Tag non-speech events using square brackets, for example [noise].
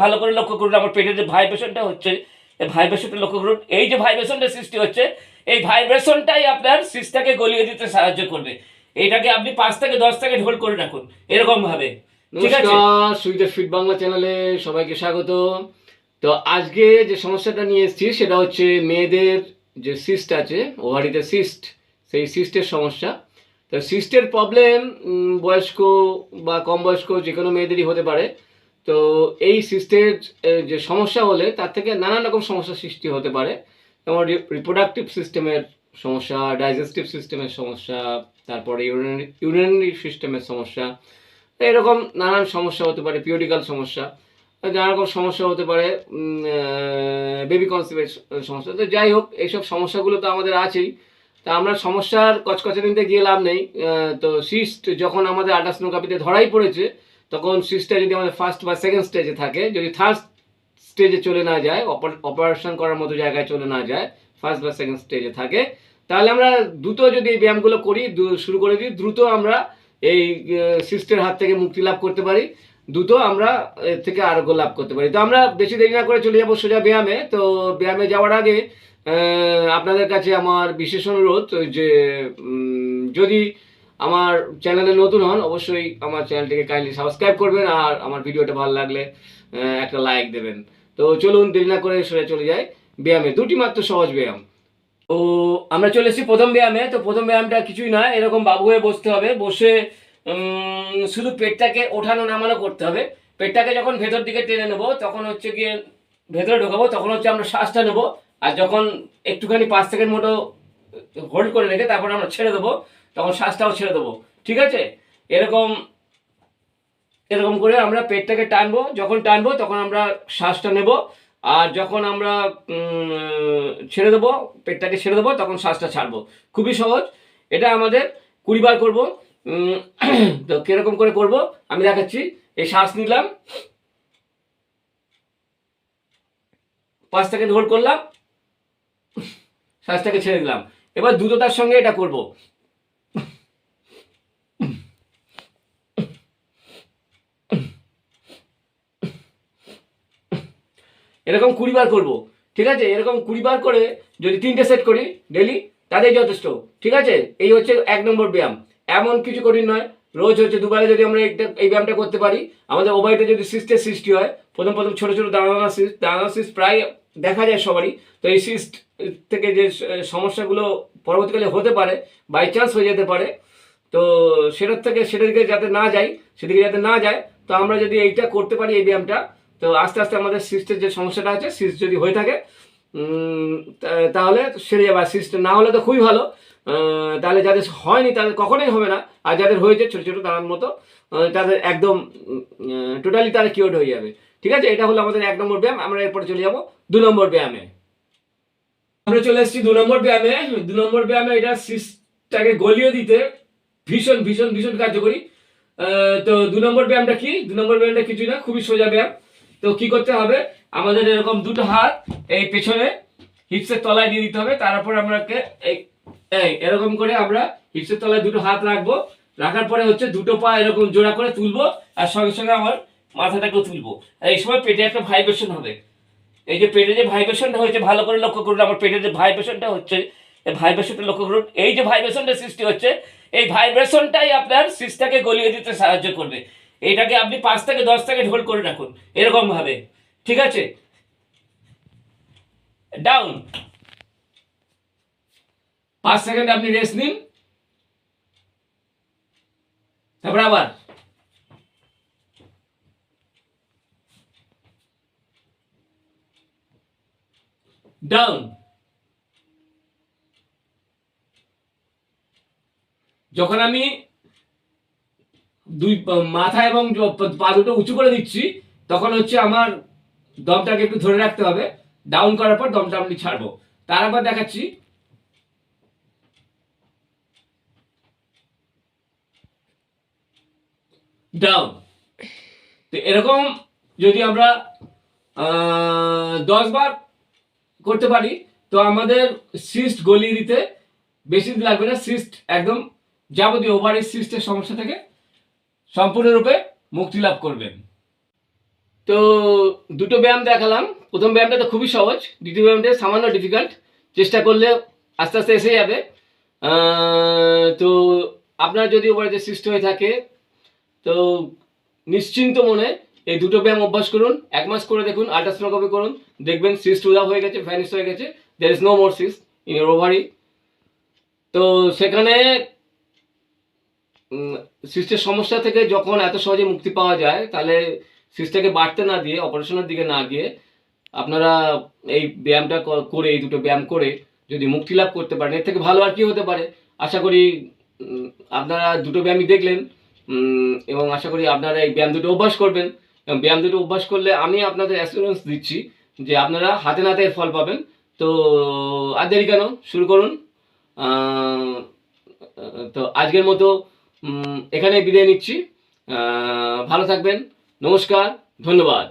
ভালো করে লক্ষ্য করুন, আমার পেটের যে ভাইব্রেশনটা হচ্ছে, এই ভাইব্রেশনটা লক্ষ্য করুন, এই যে ভাইব্রেশনটা সৃষ্টি হচ্ছে, এই ভাইব্রেশনটাই আপনার সিস্টাকে গলিয়ে দিতে সাহায্য করবে। এটাকে আপনি পাঁচ থেকে দশ থেকে ঢোল করে রাখুন এরকম ভাবে নমস্কার সুইদের ফিট বাংলা চ্যানেলে সবাইকে স্বাগত। তো আজকে যে সমস্যাটা নিয়ে এসেছি, সেটা হচ্ছে মেয়েদের যে সিস্ট আছে, ওভারিতে সিস্ট, সেই সিস্টের সমস্যা। তো সিস্টের প্রবলেম বয়স্ক বা কম বয়স্ক যে কোনো মেয়েদেরই হতে পারে। তো এই সিস্টের যে সমস্যা হলে তার থেকে নানান রকম সমস্যা সৃষ্টি হতে পারে। যেমন রিপ্রোডাক্টিভ সিস্টেমের সমস্যা ডাইজেস্টিভ সিস্টেমের সমস্যা, তারপরে ইউরিনারি ইউরিনারি সিস্টেমের সমস্যা, এরকম নানান সমস্যা হতে পারে পিরিয়ডিক্যাল সমস্যা নানা রকম সমস্যা হতে পারে বেবি কনসেপ্টের সমস্যা। তো যাই হোক, এইসব সমস্যাগুলো তো আমাদের আছেই। তা আমরা সমস্যার কচকচানিতে গিয়ে লাভ নেই। তো সিস্ট যখন আমাদের আল্ট্রাসোনোগ্রাফিতে ধরাই পড়েছে তখন সিস্টটা যদি আমাদের ফার্স্ট বা সেকেন্ড স্টেজে থাকে, যদি থার্ড স্টেজে চলে না যায় অপারেশন করার মতো জায়গায় চলে না যায় ফার্স্ট বা সেকেন্ড স্টেজে থাকে, তাহলে আমরা দ্রুত যদি এই ব্যায়ামগুলো করি শুরু করে দিই, দ্রুত আমরা এই সিস্টের হাত থেকে মুক্তি লাভ করতে পারি, দ্রুত আমরা এর থেকে আরোগ্য লাভ করতে পারি। তো আমরা বেশি দেরি না করে চলে যাব সোজা ব্যায়ামে। তো ব্যায়ামে যাওয়ার আগে আপনাদের কাছে আমার বিশেষ অনুরোধ যে যদি আমার চ্যানেলে নতুন হন, অবশ্যই আমার চ্যানেলটিকে কাইন্ডলি সাবস্ক্রাইব করবেন আর আমার ভিডিওটা ভালো লাগলে একটা লাইক দেবেন। তো চলুন, দেরি না করে সরে চলে যাই। ব্যায়ামে, দুটি মাত্র সহজ ব্যায়াম। তো আমরা চলে এসেছি প্রথম ব্যায়ামে। তো প্রথম ব্যায়ামটা কিছুই নয় এরকম বাবু হয়ে বসতে হবে। বসে শুধু পেটটাকে ওঠানো নামানো করতে হবে। পেটটাকে যখন ভেতর দিকে টেনে নেব, তখন হচ্ছে গিয়ে ভেতরে ঢোকাবো, তখন হচ্ছে আমরা শ্বাসটা নেব। আর যখন একটুখানি পাঁচ সেকেন্ড মতো হোল্ড করে রেখে তারপর আমরা ছেড়ে দেবো তখন শ্বাসটাও ছেড়ে দেবো, ঠিক আছে? এরকম এরকম করে আমরা পেটটাকে টানবো, যখন টানবো তখন আমরা শ্বাসটা নেব, আর যখন আমরা ছেড়ে দেবো, পেটটাকে ছেড়ে দেবো, তখন শ্বাসটা ছাড়বো। খুবই সহজ। এটা আমাদের কুড়ি বার করব। [clears throat] তো কীরকম করে করব? আমি দেখাচ্ছি। এই শ্বাস নিলাম। পাঁচ সেকেন্ড হোল্ড করলাম। শ্বাসটাকে ছেড়ে দিলাম। এবার দ্রুততার সঙ্গে এটা করব। এরকম কুড়ি বার করব, ঠিক আছে? এরকম কুড়ি বার করে যদি তিনটে সেট করি ডেলি তাতেই যথেষ্ট, ঠিক আছে? এই হচ্ছে এক নম্বর ব্যায়াম। এমন কিছু কঠিন নয়। রোজ হচ্ছে দুবারে যদি আমরা এই ব্যায়ামটা করতে পারি, আমাদের ওবাইতে যদি সিস্টের সৃষ্টি হয়, প্রথম প্রথম ছোটো ছোটো দানা সিস্ট দানা সিস্ট প্রায় দেখা যায় সবারই, তো এই সিস্ট থেকে যে সমস্যাগুলো পরবর্তীকালে হতে পারে বাই চান্স হয়ে যেতে পারে, তো সেটার থেকে, সেটার দিকে যাতে না যাই, সেদিকে যাতে না যায়, তো আমরা যদি এইটা করতে পারি, এই ব্যায়ামটা তো আস্তে আস্তে আমাদের সিস্টের যে সমস্যাটা আছে সিস্ট যদি হয়ে থাকে তাহলে সেরে যাবে। আর সিস্ট না হলে তো খুবই ভালো। তাহলে যাদের হয়নি, তাদের কখনোই হবে না। আর যাদের হয়েছে ছোটো ছোটো দাঁড়ার মতো তাদের একদম টোটালি তারা কিওর্ড হয়ে যাবে। ঠিক আছে? এটা হলো আমাদের এক নম্বর ব্যায়াম। আমরা এরপরে চলে যাব দু নম্বর ব্যায়ামে। আমরা চলে এসেছি দু নম্বর ব্যায়ামে। দু নম্বর ব্যায়ামে এটা সিস্টটাকে গলিয়ে দিতে ভীষণ ভীষণ ভীষণ কার্যকরী। তো দু নম্বর ব্যায়ামটা কি? দু নম্বর ব্যায়ামটা কিছুই না, খুবই সোজা ব্যায়াম। তো কি করতে হবে? আমাদের এরকম দুটো হাত এই পেছনে হিপসের তলায় দিয়ে দিতে হবে। তারপর আমরাকে এই এই, এরকম করে আমরা হিপসের তলায় দুটো হাত রাখব। রাখার পরে হচ্ছে দুটো পা এরকম জোড়া করে তুলবো আর সঙ্গে সঙ্গে আমার মাথাটাকেও তুলবো। আর এই সময় পেটে একটা ভাইব্রেশন হবে। এই যে পেটে যে ভাইব্রেশনটা হয়েছে, ভালো করে লক্ষ্য করুন, আমার পেটে যে ভাইব্রেশনটা হচ্ছে, এই ভাইব্রেশনটা লক্ষ্য করুন। এই যে ভাইব্রেশনটা সৃষ্টি হচ্ছে, এই ভাইব্রেশনটাই আপনার সিস্টাকে গলিয়ে দিতে সাহায্য করবে। এটাকে আপনি পাঁচ থেকে দশ থেকে ঢোল করে রাখুন। এরকম ভাবে। ঠিক আছে? ডাউন পাঁচ সেকেন্ড আপনি রেস্ট নিন। তারপর আবার। ডাউন যখন আমি দুই মাথা এবং পা- দুটো উঁচু করে দিচ্ছি। তখন হচ্ছে আমার দমটাকে একটু ধরে রাখতে হবে। ডাউন করার পর দমটা আমি ছাড়বো। তার আবার দেখাচ্ছি। ডাউন তো এরকম যদি আমরা দশ বার করতে পারি, তো আমাদের সিস্ট গলিয়ে দিতে বেশি দিন লাগবে না। সিস্ট একদম যাবতীয় ওভারের সিস্টের সমস্যা থেকে সম্পূর্ণরূপে মুক্তি লাভ করবেন। তো দুটো ব্যায়াম দেখালাম। প্রথম ব্যায়ামটা তো খুবই সহজ, দ্বিতীয় ব্যায়ামটা সামান্য ডিফিকাল্ট চেষ্টা করলে আস্তে আস্তে এসে যাবে। তো আপনার যদি বাড়িতে সৃষ্টি হয়ে থাকে, তো নিশ্চিন্ত মনে এই দুটো ব্যায়াম অভ্যাস করুন। এক মাস করে দেখুন আল্ট্রাসোনোগ্রাফি করুন। দেখবেন সিস্ট উদাও হয়ে গেছে ভ্যানিশ হয়ে গেছে। There is no more cyst in ovary তো সেখানে সিস্টের সমস্যা থেকে যখন এত সহজে মুক্তি পাওয়া যায়, তাহলে সিস্টটাকে বাড়তে না দিয়ে, অপারেশনের দিকে না গিয়ে আপনারা এই ব্যায়ামটা করে, এই দুটো ব্যায়াম করে যদি মুক্তি লাভ করতে পারেন, এর থেকে ভালো আর কি হতে পারে? আশা করি আপনারা দুটো ব্যায়ামই দেখলেন এবং আশা করি আপনারা এই ব্যায়াম দুটো অভ্যাস করবেন। এবং ব্যায়াম দুটো অভ্যাস করলে আমি আপনাদের অ্যাসুরেন্স দিচ্ছি যে আপনারা হাতে নাতে এর ফল পাবেন। তো, আর দেরি কেন? শুরু করুন। তো আজকের মতো এখানে বিদায় নিচ্ছি। ভালো থাকবেন। নমস্কার। ধন্যবাদ।